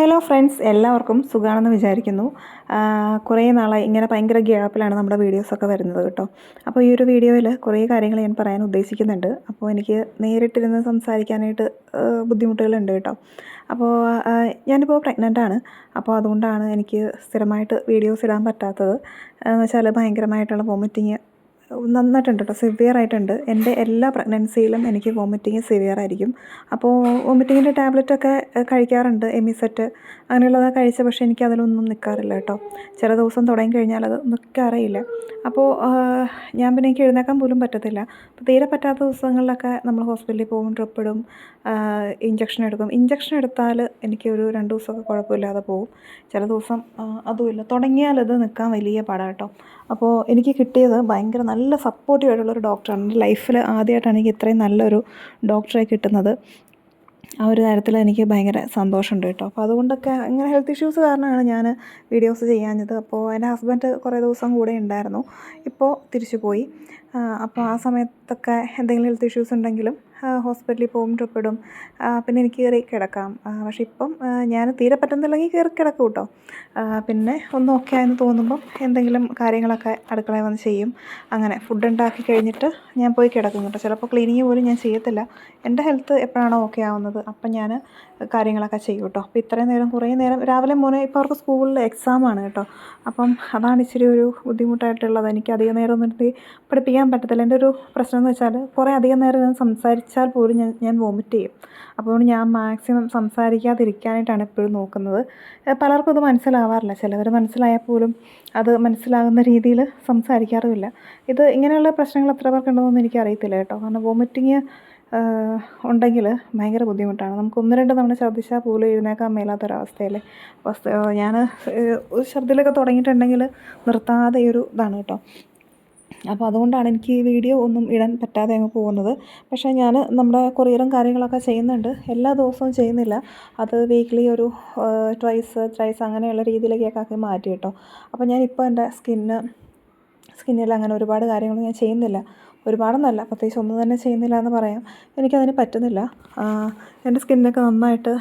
Hello friends എല്ലാവർക്കും സുഖമാണെന്ന് വിചാരിക്കുന്നു. കുറേ നാളായി ഇങ്ങനെ ഭയങ്കര ഗ്യാപ്പിലാണ് നമ്മുടെ വീഡിയോസൊക്കെ വരുന്നത് കേട്ടോ. അപ്പോൾ ഈ ഒരു വീഡിയോയിൽ കുറേ കാര്യങ്ങൾ ഞാൻ പറയാൻ ഉദ്ദേശിക്കുന്നുണ്ട്. അപ്പോൾ എനിക്ക് നേരിട്ടിരുന്ന് സംസാരിക്കാനായിട്ട് ബുദ്ധിമുട്ടുകളുണ്ട് കേട്ടോ. അപ്പോൾ ഞാനിപ്പോൾ പ്രഗ്നന്റ് ആണ്. അപ്പോൾ അതുകൊണ്ടാണ് എനിക്ക് സ്ഥിരമായിട്ട് വീഡിയോസ് ഇടാൻ പറ്റാത്തത്. എന്ന് വെച്ചാൽ ഭയങ്കരമായിട്ടുള്ള വോമിറ്റിങ് നന്നായിട്ടുണ്ട് കേട്ടോ സിവിയർ ആയിട്ടുണ്ട്. എന്റെ എല്ലാ പ്രഗ്നൻസിയിലും എനിക്ക് വോമിറ്റിങ് സിവിയർ ആയിരിക്കും. അപ്പോൾ വോമിറ്റിങ്ങിന്റെ ടാബ്ലറ്റൊക്കെ കഴിക്കാറുണ്ട് എമിസെറ്റ് അങ്ങനെയുള്ളതൊക്കെ കഴിച്ച പക്ഷേ എനിക്ക് അതിലൊന്നും നിൽക്കാറില്ല കേട്ടോ ചില ദിവസം തുടങ്ങി കഴിഞ്ഞാൽ അത് നിൽക്കാറേയില്ല അപ്പോൾ ഞാൻ പിന്നെ എനിക്ക് എഴുന്നേക്കാൻ പോലും പറ്റത്തില്ല. അപ്പോൾ തീരെ പറ്റാത്ത ദിവസങ്ങളിലൊക്കെ നമ്മൾ ഹോസ്പിറ്റലിൽ പോകും ട്രിപ്പിടും ഇഞ്ചക്ഷൻ എടുക്കും. ഇഞ്ചക്ഷൻ എടുത്താൽ എനിക്ക് ഒരു രണ്ട് ദിവസമൊക്കെ കുഴപ്പമില്ലാതെ പോകും. ചില ദിവസം അതുമില്ല. തുടങ്ങിയാൽ അത് നിൽക്കാൻ വലിയ പാടാട്ടോ അപ്പോൾ എനിക്ക് കിട്ടിയത് ഭയങ്കര നല്ല സപ്പോർട്ടീവ് ആയിട്ടുള്ളൊരു ഡോക്ടറാണ് എന്റെ ലൈഫിൽ ആദ്യമായിട്ടാണ് എനിക്ക് ഇത്രയും നല്ലൊരു ഡോക്ടറെ കിട്ടുന്നത്. ആ ഒരു കാര്യത്തിൽ എനിക്ക് ഭയങ്കര സന്തോഷമുണ്ട് കേട്ടോ. അപ്പോൾ അതുകൊണ്ടൊക്കെ ഇങ്ങനെ ഹെൽത്ത് ഇഷ്യൂസ് കാരണമാണ് ഞാൻ വീഡിയോസ് ചെയ്യാഞ്ഞത്. അപ്പോൾ എന്റെ ഹസ്ബൻഡ് കുറേ ദിവസം കൂടെ ഉണ്ടായിരുന്നു. ഇപ്പോൾ തിരിച്ചു പോയി. അപ്പോൾ ആ സമയത്തൊക്കെ എന്തെങ്കിലും ഹെൽത്ത് ഇഷ്യൂസ് ഉണ്ടെങ്കിലും ഹോസ്പിറ്റലിൽ പോകും ട്രിപ്പ് ഇടും പിന്നെ എനിക്ക് കയറി കിടക്കാം. പക്ഷേ ഇപ്പം ഞാൻ തീരെ പറ്റുന്നില്ലെങ്കിൽ കയറി കിടക്കും കേട്ടോ. പിന്നെ ഒന്ന് ഓക്കെ ആയെന്ന് തോന്നുമ്പം എന്തെങ്കിലും കാര്യങ്ങളൊക്കെ അടുക്കളയിൽ വന്ന് ചെയ്യും. അങ്ങനെ ഫുഡ് ഉണ്ടാക്കി കഴിഞ്ഞിട്ട് ഞാൻ പോയി കിടക്കും കേട്ടോ. ചിലപ്പോൾ ക്ലീനിങ് പോലും ഞാൻ ചെയ്യത്തില്ല. എന്റെ ഹെൽത്ത് എപ്പോഴാണോ ഓക്കെ ആവുന്നത് അപ്പം ഞാൻ കാര്യങ്ങളൊക്കെ ചെയ്യും കേട്ടോ. അപ്പോൾ ഇത്രയും നേരം കുറേ നേരം രാവിലെ മോനെ ഇപ്പോൾ അവർക്ക് സ്കൂളിൽ എക്സാമാണ് കേട്ടോ. അപ്പം അതാണ് ഇച്ചിരി ഒരു ബുദ്ധിമുട്ടായിട്ടുള്ളത്. എനിക്ക് അധികം നേരം ഒന്നും പഠിപ്പിക്കാൻ പറ്റത്തില്ല. എന്റെ ഒരു പ്രശ്നം എന്ന് വെച്ചാൽ കുറേ അധികം നേരം ഞാൻ സംസാരിച്ചാൽ പോലും ഞാൻ ഞാൻ വോമിറ്റ് ചെയ്യും. അപ്പോൾ ഞാൻ മാക്സിമം സംസാരിക്കാതിരിക്കാനായിട്ടാണ് എപ്പോഴും നോക്കുന്നത്. പലർക്കും അത് മനസ്സിലാവാറില്ല. ചിലവർ മനസ്സിലായാൽ പോലും അത് മനസ്സിലാകുന്ന രീതിയിൽ സംസാരിക്കാറുമില്ല. ഇത് ഇങ്ങനെയുള്ള പ്രശ്നങ്ങൾ എത്ര പേർക്കുണ്ടെന്നൊന്നും എനിക്കറിയത്തില്ല കേട്ടോ. കാരണം വോമിറ്റിങ് ഉണ്ടെങ്കിൽ ഭയങ്കര ബുദ്ധിമുട്ടാണ്. നമുക്ക് ഒന്ന് രണ്ട് തവണ ഛർദ്ദിച്ചാൽ പോലും എഴുന്നേക്കാൻ മേലാത്തൊരവസ്ഥയല്ലേ? അപ്പോൾ ഞാൻ ഒരു ഛർദ്ദിലൊക്കെ തുടങ്ങിയിട്ടുണ്ടെങ്കിൽ നിർത്താതെ ഒരു ഇതാണ് കേട്ടോ. അപ്പോൾ അതുകൊണ്ടാണ് എനിക്ക് ഈ വീഡിയോ ഒന്നും ഇടാൻ പറ്റാതെ അങ്ങ് പോകുന്നത്. പക്ഷേ ഞാൻ നമ്മുടെ കൊറിയറും കാര്യങ്ങളൊക്കെ ചെയ്യുന്നുണ്ട്. എല്ലാ ദിവസവും ചെയ്യുന്നില്ല. അത് വീക്ക്ലി ഒരു ട്വൈസ് ത്രൈസ് അങ്ങനെയുള്ള രീതിയിലേക്കൊക്കെ ആക്കി മാറ്റി കേട്ടോ. അപ്പോൾ ഞാൻ ഞാനിപ്പോൾ എന്റെ സ്കിന്ന് സ്കിന്നിൽ അങ്ങനെ ഒരുപാട് കാര്യങ്ങൾ ഞാൻ ചെയ്യുന്നില്ല. ഒരുപാടൊന്നുമല്ല പ്രത്യേകിച്ച് ഒന്നും തന്നെ ചെയ്യുന്നില്ല എന്ന് പറയാം. എനിക്കതിന് പറ്റുന്നില്ല. എന്റെ സ്കിന്നൊക്കെ നന്നായിട്ട്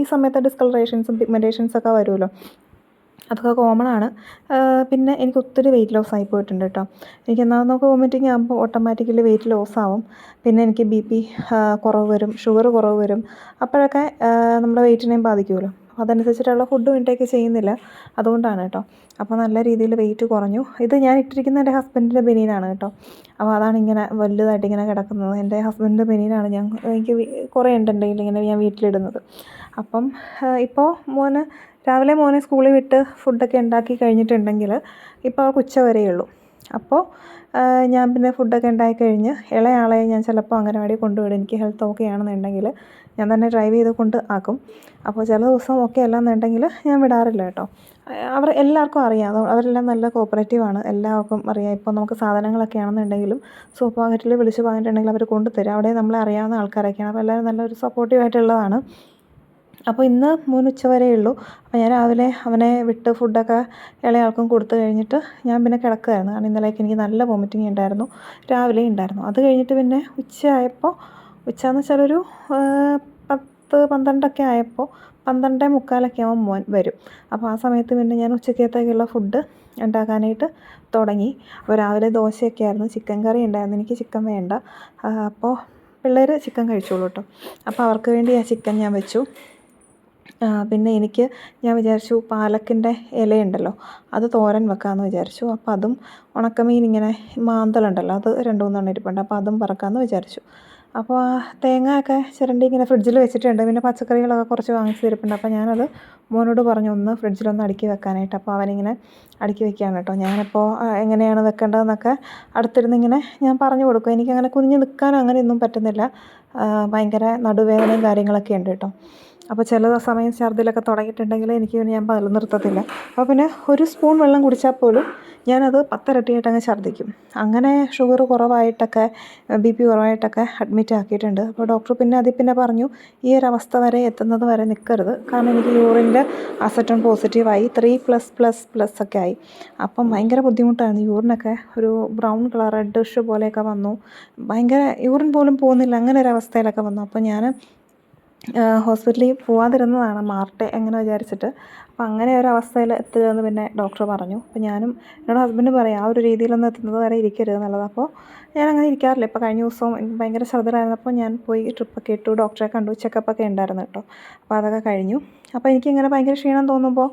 ഈ സമയത്ത് ഡിസ്കളറേഷൻസും പിഗ്മെന്റേഷൻസൊക്കെ വരുമല്ലോ. അതൊക്കെ കോമൺ ആണ്. പിന്നെ എനിക്ക് ഒത്തിരി വെയിറ്റ് ലോസ് ആയി പോയിട്ടുണ്ട് കേട്ടോ. എനിക്ക് എന്നാൽ നമുക്ക് വോമിറ്റിംഗ് ആകുമ്പോൾ ഓട്ടോമാറ്റിക്കലി വെയിറ്റ് ലോസ് ആവും. പിന്നെ എനിക്ക് ബി പി കുറവ് വരും ഷുഗർ കുറവ് വരും. അപ്പോഴൊക്കെ നമ്മുടെ വെയിറ്റിനെയും ബാധിക്കുമല്ലോ. അതനുസരിച്ചിട്ടുള്ള ഫുഡും ഇൻടേക്ക് ചെയ്യുന്നില്ല. അതുകൊണ്ടാണ് കേട്ടോ. അപ്പോൾ നല്ല രീതിയിൽ വെയിറ്റ് കുറഞ്ഞു. ഇത് ഞാൻ ഇട്ടിരിക്കുന്ന എന്റെ ഹസ്ബൻഡിന്റെ ബെനീനാണ് കേട്ടോ. അപ്പോൾ അതാണ് ഇങ്ങനെ വലുതായിട്ട് ഇങ്ങനെ കിടക്കുന്നത്. എന്റെ ഹസ്ബൻഡിന്റെ ബെനീനാണ് ഞാൻ എനിക്ക് കുറേ ഉണ്ടെങ്കിൽ ഇങ്ങനെ ഞാൻ വീട്ടിലിടുന്നത്. അപ്പം ഇപ്പോൾ മോന് രാവിലെ മോനെ സ്കൂളിൽ വിട്ട് ഫുഡൊക്കെ ഉണ്ടാക്കി കഴിഞ്ഞിട്ടുണ്ടെങ്കിൽ ഇപ്പോൾ അവർക്ക് ഉച്ച വരെയുള്ളൂ അപ്പോൾ ഞാൻ പിന്നെ ഫുഡൊക്കെ ഉണ്ടാക്കി കഴിഞ്ഞ് ഇളയാളെ ഞാൻ ചിലപ്പോൾ അംഗനവാടി കൊണ്ടുവിടും. എനിക്ക് ഹെൽത്ത് ഓക്കെ ആണെന്നുണ്ടെങ്കിൽ ഞാൻ തന്നെ ഡ്രൈവ് ചെയ്ത് കൊണ്ട് ആക്കും. അപ്പോൾ ചില ദിവസം ഓക്കെ അല്ലാന്നുണ്ടെങ്കിൽ ഞാൻ വിടാറില്ല കേട്ടോ. അവർ എല്ലാവർക്കും അറിയാം. അവരെല്ലാം നല്ല കോപ്പറേറ്റീവാണ് എല്ലാവർക്കും അറിയാം. ഇപ്പോൾ നമുക്ക് സാധനങ്ങളൊക്കെ ആണെന്നുണ്ടെങ്കിലും സൂപ്പർ മാർക്കറ്റിൽ വിളിച്ച് പറഞ്ഞിട്ടുണ്ടെങ്കിൽ അവർ കൊണ്ടുതരും. അവിടെ നമ്മളെ അറിയാവുന്ന ആൾക്കാരൊക്കെയാണ്. അപ്പോൾ എല്ലാവരും നല്ലൊരു സപ്പോർട്ടീവായിട്ടുള്ളതാണ് അപ്പോൾ ഇന്ന് മോൻ ഉച്ച വരെ ഉള്ളൂ. അപ്പോൾ ഞാൻ രാവിലെ അവനെ വിട്ട് ഫുഡൊക്കെ ഇളയാൾക്കും കൊടുത്തു കഴിഞ്ഞിട്ട് ഞാൻ പിന്നെ കിടക്കുകയായിരുന്നു കാരണം ഇന്നലേക്ക് എനിക്ക് നല്ല വോമിറ്റിംഗ് ഉണ്ടായിരുന്നു. രാവിലെ ഉണ്ടായിരുന്നു. അത് കഴിഞ്ഞിട്ട് പിന്നെ ഉച്ചയായപ്പോൾ ഉച്ച എന്ന് വെച്ചാൽ ഒരു പത്ത് പന്ത്രണ്ടൊക്കെ ആയപ്പോൾ പന്ത്രണ്ടേ മുക്കാലൊക്കെ ആകുമ്പോൾ മോൻ വരും. അപ്പോൾ ആ സമയത്ത് പിന്നെ ഞാൻ ഉച്ചക്കത്തേക്കുള്ള ഫുഡ് ഉണ്ടാക്കാനായിട്ട് തുടങ്ങി. അപ്പോൾ രാവിലെ ദോശയൊക്കെ ആയിരുന്നു. ചിക്കൻ കറി ഉണ്ടായിരുന്നു. എനിക്ക് ചിക്കൻ വേണ്ട. അപ്പോൾ പിള്ളേർ ചിക്കൻ കഴിച്ചോളൂ കേട്ടോ. അപ്പോൾ അവർക്ക് വേണ്ടി ആ ചിക്കൻ ഞാൻ വെച്ചു. പിന്നെ എനിക്ക് ഞാൻ വിചാരിച്ചു പാലക്കിന്റെ ഇലയുണ്ടല്ലോ അത് തോരൻ വെക്കാമെന്ന് വിചാരിച്ചു. അപ്പോൾ അതും ഉണക്കമീൻ ഇങ്ങനെ മാന്തലുണ്ടല്ലോ അത് രണ്ട് മൂന്നെണ്ണം ഇരിപ്പുണ്ട് അപ്പോൾ അതും പറക്കാമെന്ന് വിചാരിച്ചു. അപ്പോൾ തേങ്ങയൊക്കെ ചിരണ്ടി ഇങ്ങനെ ഫ്രിഡ്ജിൽ വെച്ചിട്ടുണ്ട് പിന്നെ പച്ചക്കറികളൊക്കെ കുറച്ച് വാങ്ങിച്ച് ഇരിപ്പുണ്ട് അപ്പോൾ ഞാനത് മോനോട് പറഞ്ഞു ഒന്ന് ഫ്രിഡ്ജിലൊന്ന് അടുക്കി വെക്കാനായിട്ട്. അപ്പോൾ അവനിങ്ങനെ അടുക്കി വെക്കുകയാണ് കേട്ടോ. ഞാനിപ്പോൾ എങ്ങനെയാണ് വെക്കേണ്ടതെന്നൊക്കെ അടുത്തിരുന്ന് ഇങ്ങനെ ഞാൻ പറഞ്ഞു കൊടുക്കും. എനിക്കങ്ങനെ കുഞ്ഞ് നിൽക്കാനോ അങ്ങനെയൊന്നും പറ്റുന്നില്ല. ഭയങ്കര നടുവേദനയും കാര്യങ്ങളൊക്കെ ഉണ്ട് കേട്ടോ. അപ്പോൾ ചില സമയം ഛർദിലൊക്കെ തുടങ്ങിയിട്ടുണ്ടെങ്കിൽ എനിക്ക് ഞാൻ പതിൽ നിർത്തത്തില്ല. അപ്പോൾ പിന്നെ ഒരു സ്പൂൺ വെള്ളം കുടിച്ചാൽ പോലും ഞാനത് പത്തിരട്ടിയായിട്ട് അങ്ങ് ഛർദ്ദിക്കും അങ്ങനെ ഷുഗർ കുറവായിട്ടൊക്കെ ബി പി കുറവായിട്ടൊക്കെ അഡ്മിറ്റ് ആക്കിയിട്ടുണ്ട്. അപ്പോൾ ഡോക്ടർ പിന്നെ അതിൽ പിന്നെ പറഞ്ഞു ഈ ഒരു അവസ്ഥ വരെ എത്തുന്നത് വരെ നിൽക്കരുത്. കാരണം എനിക്ക് യൂറിന്റെ അസറ്റൺ പോസിറ്റീവായി ത്രീ പ്ലസ് പ്ലസ് പ്ലസ് ഒക്കെ ആയി. അപ്പം ഭയങ്കര ബുദ്ധിമുട്ടായിരുന്നു യൂറിനൊക്കെ ഒരു ബ്രൗൺ കളർ റെഡിഷ് പോലെയൊക്കെ വന്നു. ഭയങ്കര യൂറിൻ പോലും പോകുന്നില്ല. അങ്ങനെ ഒരു അവസ്ഥയിലൊക്കെ വന്നു. അപ്പോൾ ഞാൻ ഹോസ്പിറ്റലിൽ പോവാതിരുന്നതാണ് മാറട്ടെ അങ്ങനെ വിചാരിച്ചിട്ട്. അപ്പം അങ്ങനെ ഒരു അവസ്ഥയിൽ എത്തരുതെന്ന് പിന്നെ ഡോക്ടർ പറഞ്ഞു. അപ്പോൾ ഞാനും എന്നോട് ഹസ്ബൻഡ് പറയും ആ ഒരു രീതിയിലൊന്നും എത്തുന്നത് വരെ ഇരിക്കരുത് എന്നുള്ളത്. അപ്പോൾ ഞാൻ അങ്ങനെ ഇരിക്കാറില്ല. ഇപ്പോൾ കഴിഞ്ഞ ദിവസവും എനിക്ക് ഭയങ്കര ഛർദ്ദിലായിരുന്നപ്പോൾ ഞാൻ പോയി ട്രിപ്പൊക്കെ ഇട്ടു ഡോക്ടറെ കണ്ടു ചെക്കപ്പൊക്കെ ഉണ്ടായിരുന്നു കേട്ടോ. അപ്പോൾ അതൊക്കെ കഴിഞ്ഞു. അപ്പോൾ എനിക്കിങ്ങനെ ഭയങ്കര ക്ഷീണം തോന്നുമ്പോൾ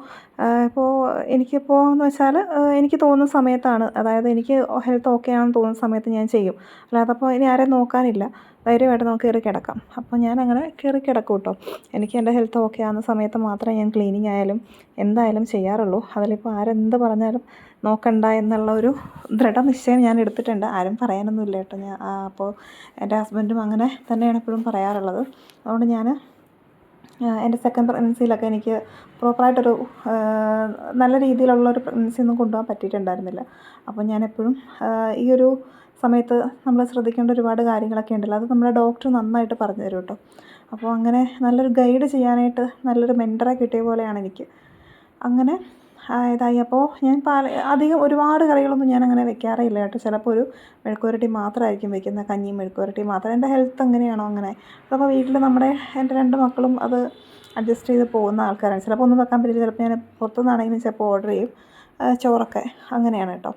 ഇപ്പോൾ എനിക്കിപ്പോൾ എന്ന് വെച്ചാൽ എനിക്ക് തോന്നുന്ന സമയത്താണ്. അതായത് എനിക്ക് ഹെൽത്ത് ഓക്കെ ആണെന്ന് തോന്നുന്ന സമയത്ത് ഞാൻ ചെയ്യും. അല്ലാതെ അപ്പോൾ ഇനി ആരെയും നോക്കാനില്ല. ധൈര്യമായിട്ട് നമുക്ക് കയറി കിടക്കാം. അപ്പോൾ ഞാൻ അങ്ങനെ കയറി കിടക്കും കേട്ടോ. എനിക്ക് എന്റെ ഹെൽത്ത് ഓക്കെ ആകുന്ന സമയത്ത് മാത്രമേ ഞാൻ ക്ലീനിങ് ആയാലും എന്തായാലും ചെയ്യാറുള്ളൂ. അതിലിപ്പോൾ ആരെന്ത് പറഞ്ഞാലും നോക്കണ്ട എന്നുള്ള ഒരു ദൃഢനിശ്ചയം ഞാൻ എടുത്തിട്ടുണ്ട്. ആരും പറയാനൊന്നുമില്ല കേട്ടോ. ഞാൻ അപ്പോൾ എന്റെ ഹസ്ബൻഡും അങ്ങനെ തന്നെയാണ് എപ്പോഴും പറയാറുള്ളത്. അതുകൊണ്ട് ഞാൻ എന്റെ സെക്കൻഡ് പ്രഗ്നൻസിയിലൊക്കെ എനിക്ക് പ്രോപ്പറായിട്ടൊരു നല്ല രീതിയിലുള്ളൊരു പ്രഗ്നൻസി ഒന്നും കൊണ്ടുപോകാൻ പറ്റിയിട്ടുണ്ടായിരുന്നില്ല. അപ്പോൾ ഞാൻ എപ്പോഴും ഈ ഒരു സമയത്ത് നമ്മൾ ശ്രദ്ധിക്കേണ്ട ഒരുപാട് കാര്യങ്ങളൊക്കെ ഉണ്ടല്ലോ. അത് നമ്മുടെ ഡോക്ടർ നന്നായിട്ട് പറഞ്ഞു തരും കേട്ടോ. അപ്പോൾ അങ്ങനെ നല്ലൊരു ഗൈഡ് ചെയ്യാനായിട്ട് നല്ലൊരു മെന്ററെ കിട്ടിയ പോലെയാണ് എനിക്ക്. അങ്ങനെ ഇതായി അപ്പോൾ ഞാൻ പാല അധികം ഒരുപാട് കറികളൊന്നും ഞാൻ അങ്ങനെ വെക്കാറില്ല കേട്ടോ. ചിലപ്പോൾ ഒരു മെഴുക്കുവരട്ടി മാത്രമായിരിക്കും വെക്കുന്നത് കഞ്ഞിയും മെഴുക്കുവരട്ടിയും മാത്രം. എന്റെ ഹെൽത്ത് എങ്ങനെയാണോ അങ്ങനെ. അപ്പോൾ വീട്ടിൽ നമ്മുടെ എന്റെ രണ്ട് മക്കളും അത് അഡ്ജസ്റ്റ് ചെയ്ത് പോകുന്ന ആൾക്കാരാണ്. ചിലപ്പോൾ ഒന്നും വെക്കാൻ പറ്റില്ല. ചിലപ്പോൾ ഞാൻ പുറത്തുനിന്നാണെങ്കിലും ചിലപ്പോൾ ഓർഡർ ചെയ്യും. ചോറൊക്കെ അങ്ങനെയാണ് കേട്ടോ.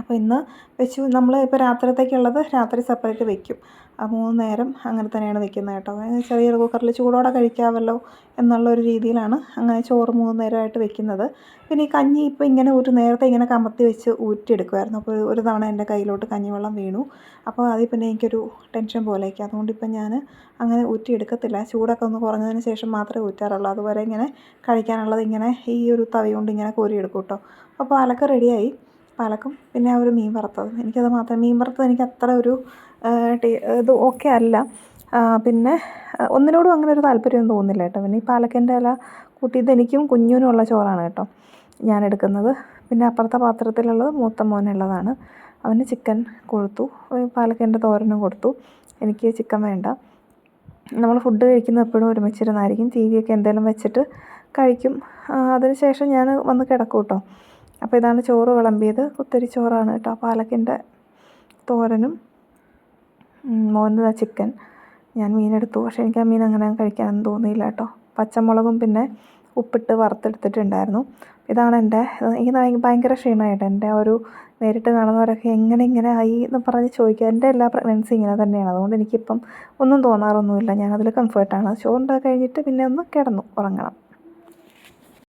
അപ്പോൾ ഇന്ന് വെച്ചു നമ്മൾ ഇപ്പോൾ രാത്രിത്തേക്കുള്ളത് രാത്രി സെപ്പറേറ്റ് വെക്കും. ആ മൂന്ന് നേരം അങ്ങനെ തന്നെയാണ് വെക്കുന്നത് കേട്ടോ. ചെറിയൊരു കുക്കറിൽ ചൂടോടെ കഴിക്കാമല്ലോ എന്നുള്ളൊരു രീതിയിലാണ് അങ്ങനെ ചോറ് മൂന്ന് നേരമായിട്ട് വെക്കുന്നത്. പിന്നെ ഈ കഞ്ഞി ഇപ്പോൾ ഇങ്ങനെ ഒരു നേരത്തെ ഇങ്ങനെ കമത്തി വെച്ച് ഊറ്റിയെടുക്കുമായിരുന്നു അപ്പോൾ ഒരു തവണ എന്റെ കയ്യിലോട്ട് കഞ്ഞിവെള്ളം വീണു. അപ്പോൾ അതിൽ പിന്നെ എനിക്കൊരു ടെൻഷൻ പോലെയൊക്കെ. അതുകൊണ്ട് ഇപ്പം ഞാൻ അങ്ങനെ ഊറ്റിയെടുക്കത്തില്ല. ചൂടൊക്കെ ഒന്ന് കുറഞ്ഞതിന് ശേഷം മാത്രമേ ഊറ്റാറുള്ളൂ. അതുവരെ ഇങ്ങനെ കഴിക്കാനുള്ളത് ഇങ്ങനെ ഈ ഒരു തവി കൊണ്ട് ഇങ്ങനെ കോരിയെടുക്കും കേട്ടോ. അപ്പോൾ അലക്ക് റെഡിയായി പാലക്കും. പിന്നെ ആ ഒരു മീൻ വറുത്തത്. എനിക്കത് മാത്രം മീൻ വറുത്തത് എനിക്ക് അത്ര ഒരു ഇത് ഓക്കെ അല്ല. പിന്നെ ഒന്നിനോടും അങ്ങനെ ഒരു താല്പര്യമൊന്നും തോന്നുന്നില്ല കേട്ടോ. പിന്നെ ഈ പാലക്കന്റെ ഇല കൂട്ടിയത് എനിക്കും കുഞ്ഞിനും ഉള്ള ചോറാണ് കേട്ടോ ഞാൻ എടുക്കുന്നത്. പിന്നെ അപ്പുറത്തെ പാത്രത്തിലുള്ളത് മൂത്ത മോനുള്ളതാണ്. അവന് ചിക്കൻ കൊടുത്തു. പാലക്കന്റെ തോരനും കൊടുത്തു. എനിക്ക് ചിക്കൻ വേണ്ട. നമ്മൾ ഫുഡ് കഴിക്കുന്നത് എപ്പോഴും ഒരുമിച്ചിരുന്നായിരിക്കും. ടി വിയൊക്കെ എന്തെങ്കിലും വെച്ചിട്ട് കഴിക്കും. അതിനുശേഷം ഞാൻ വന്ന് കിടക്കും കേട്ടോ. അപ്പോൾ ഇതാണ് ചോറ് വിളമ്പിയത്. കുത്തരി ചോറാണ് കേട്ടോ. പാലക്കിന്റെ തോരനും മോന്ത ചിക്കൻ. ഞാൻ മീനെടുത്തു പക്ഷേ എനിക്ക് ആ മീൻ അങ്ങനെ കഴിക്കാനൊന്നും തോന്നിയില്ല കേട്ടോ. പച്ചമുളകും പിന്നെ ഉപ്പിട്ട് വറുത്തെടുത്തിട്ടുണ്ടായിരുന്നു. ഇതാണ് എന്റെ എനിക്ക് ഭയങ്കര ക്ഷീണമായിട്ട് എന്റെ ഒരു നേരിട്ട് കാണുന്നവരൊക്കെ എങ്ങനെ ഇങ്ങനെ ആയി എന്ന് പറഞ്ഞ് ചോദിക്കുക. എന്റെ എല്ലാ പ്രഗ്നൻസി ഇങ്ങനെ തന്നെയാണ്. അതുകൊണ്ട് എനിക്കിപ്പം ഒന്നും തോന്നാറൊന്നുമില്ല. ഞാനതിൽ കംഫേർട്ടാണ്. ചോറുണ്ടാക്കി കഴിഞ്ഞിട്ട് പിന്നെ ഒന്ന് കിടന്നു ഉറങ്ങണം.